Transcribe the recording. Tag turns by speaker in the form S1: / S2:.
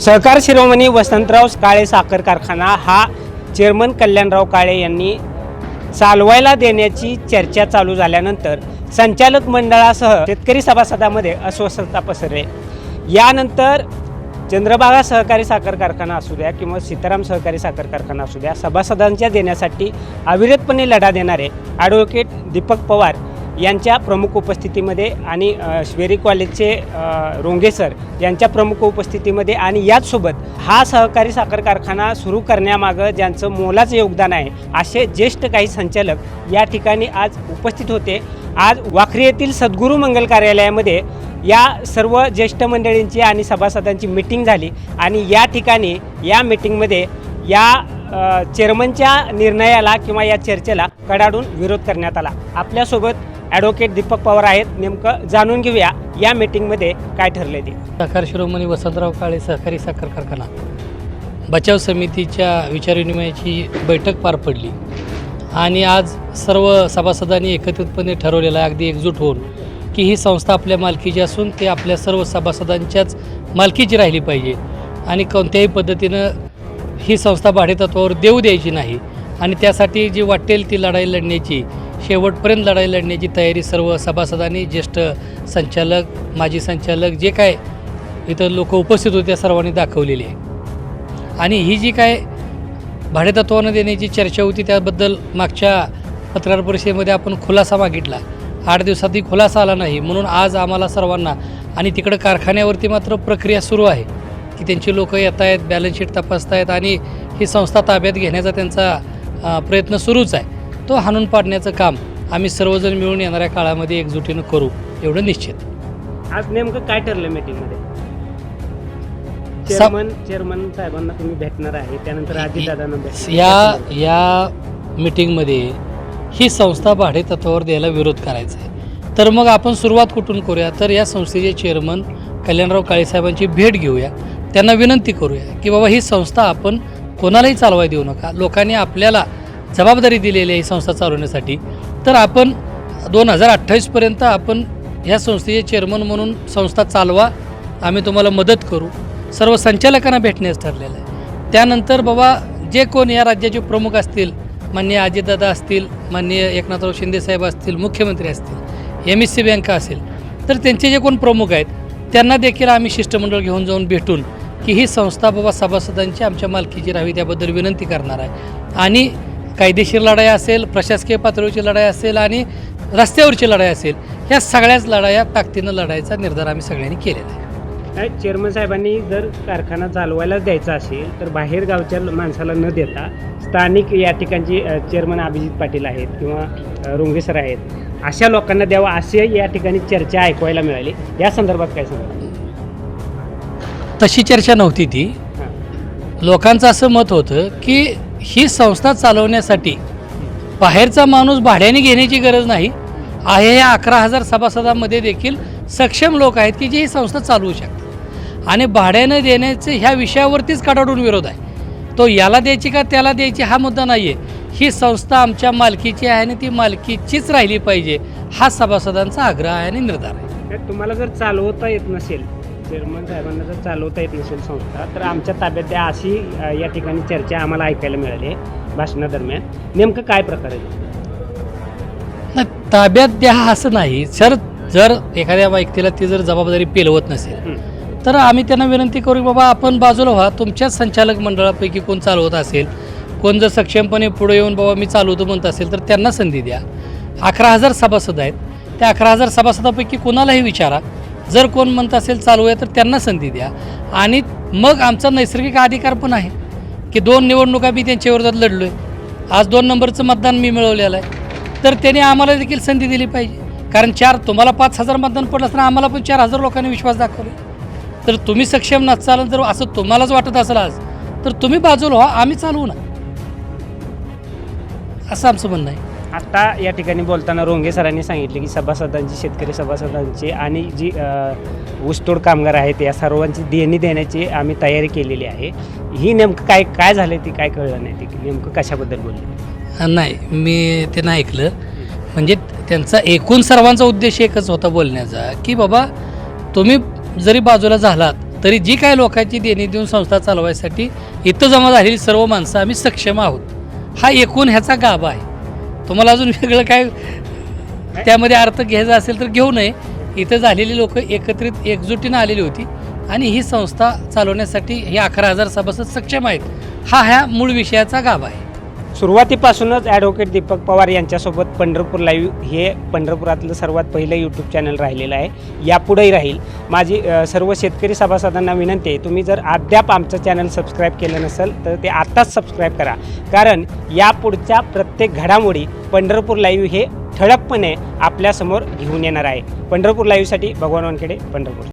S1: सहकार शिरोमणी वसंतराव काळे साखर कारखाना हा चेअरमन कल्याणराव काळे यांनी चालवायला देण्याची चर्चा चालू झाल्यानंतर संचालक मंडळासह शेतकरी सभासदामध्ये अस्वस्थता पसरले. यानंतर चंद्रभागा सहकारी साखर कारखाना असू द्या किंवा सीताराम सहकारी साखर कारखाना असू द्या सभासदांच्या देण्यासाठी अविरतपणे लढा देणारे ॲडव्होकेट दीपक पवार यांच्या प्रमुख उपस्थितीमध्ये आणि श्वेरी कॉलेजचे रोंगे सर यांच्या प्रमुख उपस्थितीमध्ये आणि याचसोबत हा सहकारी साखर कारखाना सुरू करण्यामागं ज्यांचं मोलाचं योगदान आहे असे ज्येष्ठ काही संचालक या ठिकाणी आज उपस्थित होते. आज वाखरी येथील सद्गुरू मंगल कार्यालयामध्ये या सर्व ज्येष्ठ मंडळींची आणि सभासदांची मिटिंग झाली आणि या ठिकाणी या मिटिंगमध्ये या चेअरमनच्या निर्णयाला किंवा या चर्चेला कडाडून विरोध करण्यात आला. आपल्यासोबत ॲडव्होकेट दीपक पवार आहेत. नेमकं जाणून घेऊया या मीटिंगमध्ये काय ठरले ते.
S2: सहकार शिरोमणी वसंतराव काळे सहकारी साखर कारखाना. बचाव समितीच्या विचारविनिमयाची बैठक पार पडली. आणि आज सर्व सभासदांनी एकत्रितपणे ठरवलेलं आहे अगदी एकजूट होऊन की ही संस्था आपल्या मालकीची असून ते आपल्या सर्व सभासदांच्याच मालकीची राहिली पाहिजे. आणि कोणत्याही पद्धतीनं ही संस्था भाडेतत्वावर देऊ द्यायची नाही. आणि त्यासाठी जी वाटेल ती लढाई लढण्याची शेवटपर्यंत लढाई लढण्याची तयारी सर्व सभासदांनी ज्येष्ठ संचालक माजी संचालक जे काय इथं लोक उपस्थित होते त्या सर्वांनी दाखवलेली आहे. आणि ही जी काय भाडेतत्वानं देण्याची चर्चा होती त्याबद्दल मागच्या पत्रकार परिषदेमध्ये आपण खुलासा मागितला. आठ दिवसातही खुलासा आला नाही म्हणून आज आम्हाला सर्वांना आणि तिकडं कारखान्यावरती मात्र प्रक्रिया सुरू आहे की त्यांची लोक येत आहेत बॅलन्स शीट तपासत आहेत आणि ही संस्था ताब्यात घेण्याचा त्यांचा प्रयत्न सुरूच आहे. तो हाणून पाडण्याचं काम आम्ही सर्वजण मिळून येणाऱ्या काळामध्ये एकजुटीनं करू एवढं निश्चित.
S1: आज नेमकं काय ठरलं मीटिंगमध्ये चेअरमन चेअरमन साहेबांना तुम्ही भेटणार आहे त्यानंतर अजितदादांना
S2: या या मीटिंगमध्ये ही संस्था भाडेतत्वावर द्यायला विरोध करायचा आहे. तर मग आपण सुरुवात कुठून करूया? तर या संस्थेचे चेअरमन कल्याणराव काळेसाहेबांची भेट घेऊया. त्यांना विनंती करूया की बाबा ही संस्था आपण कोणालाही चालवाय देऊ नका. लोकांनी आपल्याला जबाबदारी दिलेली आहे ही संस्था चालवण्यासाठी. तर आपण दोन हजार अठ्ठावीसपर्यंत आपण ह्या संस्थेचे चेअरमन म्हणून संस्था चालवा आम्ही तुम्हाला मदत करू. सर्व संचालकांना भेटण्यास ठरलेलं आहे. त्यानंतर बाबा जे कोण या राज्याचे प्रमुख असतील माननीय अजितदादा असतील माननीय एकनाथराव शिंदेसाहेब असतील मुख्यमंत्री असतील एम एस सी बँका असेल तर त्यांचे जे कोण प्रमुख आहेत त्यांना देखील आम्ही शिष्टमंडळ घेऊन जाऊन भेटून की ही संस्था बाबा सभासदांची आमच्या मालकीची राहावी त्याबद्दल विनंती करणार आहे. आणि कायदेशीर लढाई असेल प्रशासकीय पातळीवरची लढाई असेल आणि रस्त्यावरची लढाई असेल ह्या सगळ्याच लढाया ताकदीनं लढायचा निर्धार आम्ही सगळ्यांनी केलेला आहे.
S1: काय चेअरमन साहेबांनी जर कारखाना चालवायला द्यायचा असेल तर बाहेर गावच्या माणसाला न देता स्थानिक या ठिकाणची चेअरमन अभिजित पाटील आहेत किंवा अ, रोंगे सर आहेत अशा लोकांना द्यावा असे या ठिकाणी चर्चा ऐकवायला मिळाली. या संदर्भात काय सांगा
S2: तशी चर्चा नव्हती ती.
S1: हां.
S2: लोकांचं असं मत होतं की ही संस्था चालवण्यासाठी बाहेरचा माणूस भाड्याने घेण्याची गरज नाही. आहे या अकरा हजार सभासदांमध्ये देखील सक्षम लोक आहेत की जे ही संस्था चालवू शकतात. आणि भाड्यानं देण्याचे ह्या विषयावरतीच कडाडून विरोध आहे. तो याला द्यायची का त्याला द्यायची हा मुद्दा नाही आहे ही संस्था आमच्या मालकीची आहे आणि ती मालकीचीच राहिली पाहिजे हा सभासदांचा आग्रह आहे आणि निर्धार आहे.
S1: तुम्हाला जर चालवता येत नसेल चेअरमन साहेबांना जर चालवता येत नसेल संस्था तर आमच्या ताब्यात द्या अशी या ठिकाणी चर्चा आम्हाला ऐकायला मिळाली आहे भाषणादरम्यान. नेमकं काय प्रकार आहे
S2: ताब्यात द्या असं नाही. सर जर एखाद्या व्यक्तीला ती जर जबाबदारी पेलवत नसेल. तर आम्ही त्यांना विनंती करू की बाबा आपण बाजूला व्हा. तुमच्याच संचालक मंडळापैकी कोण चालवत असेल कोण जर सक्षमपणे पुढे येऊन बाबा मी चालवतो म्हणत असेल तर त्यांना संधी द्या. अकरा हजार सभासद आहेत. त्या अकरा हजार सभासदापैकी कोणालाही विचारा. जर कोण म्हणत असेल चालू आहे तर त्यांना संधी द्या. आणि मग आमचा नैसर्गिक अधिकार पण आहे की दोन निवडणुका मी त्यांच्या विरोधात लढलो आहे आज दोन नंबरचं मतदान मी मिळवलेलं आहे. तर त्याने आम्हाला देखील संधी दिली पाहिजे. कारण चार तुम्हाला पाच हजार मतदान पडलं असताना आम्हाला पण चार हजार लोकांनी विश्वास दाखवले. तर तुम्ही सक्षम नसाल जर असं तुम्हालाच वाटत असेल आज तर तुम्ही बाजूला व्हा आम्ही चालवू ना. असं आमचं म्हणणं आहे.
S1: आत्ता या ठिकाणी बोलताना रोंगे सरांनी सांगितले की सभासदांची शेतकरी सभासदांची आणि जी ऊसतोड कामगार आहेत या सर्वांची देणी देण्याची आम्ही तयारी केलेली आहे. ही नेमकं काय काय झालं ती काय कळलं नाही ती? नेमकं कशाबद्दल बोलली?
S2: नाही मी ते नाही ऐकलं. म्हणजे त्यांचा एकूण सर्वांचा उद्देश एकच होता बोलण्याचा की बाबा तुम्ही जरी बाजूला झालात तरी जी काय लोकांची देणी देऊन संस्था चालवायसाठी इथं जमा झालेली सर्व माणसं आम्ही सक्षम आहोत. हा एकूण ह्याचा गाभा आहे. तुम्हाला अजून वेगळं काय? त्यामध्ये अर्थ घ्यायचा असेल तर घेऊ नये. इथं झालेली लोक एकत्रित एकजुटीनं आलेली होती आणि ही संस्था चालवण्यासाठी हे अकरा हजार सभासद सक्षम आहेत. हा ह्या मूळ विषयाचा गाभा आहे.
S1: सुरुवातीपासूनच ॲडव्होकेट दीपक पवार यांच्यासोबत पंढरपूर लाईव्ह हे पंढरपुरातलं सर्वात पहिलं यूट्यूब चॅनल राहिलेलं आहे. यापुढेही राहील. माझी सर्व शेतकरी सभासदांना विनंती आहे तुम्ही जर अद्याप आमचं चॅनल सबस्क्राईब केलं नसेल तर ते आत्ताच सबस्क्राईब करा. कारण यापुढच्या प्रत्येक घडामोडी पंढरपूर लाईव्ह हे ठळकपणे आपल्यासमोर घेऊन येणार आहे. पंढरपूर लाईव्हसाठी भगवान वानखेडे पंढरपूर.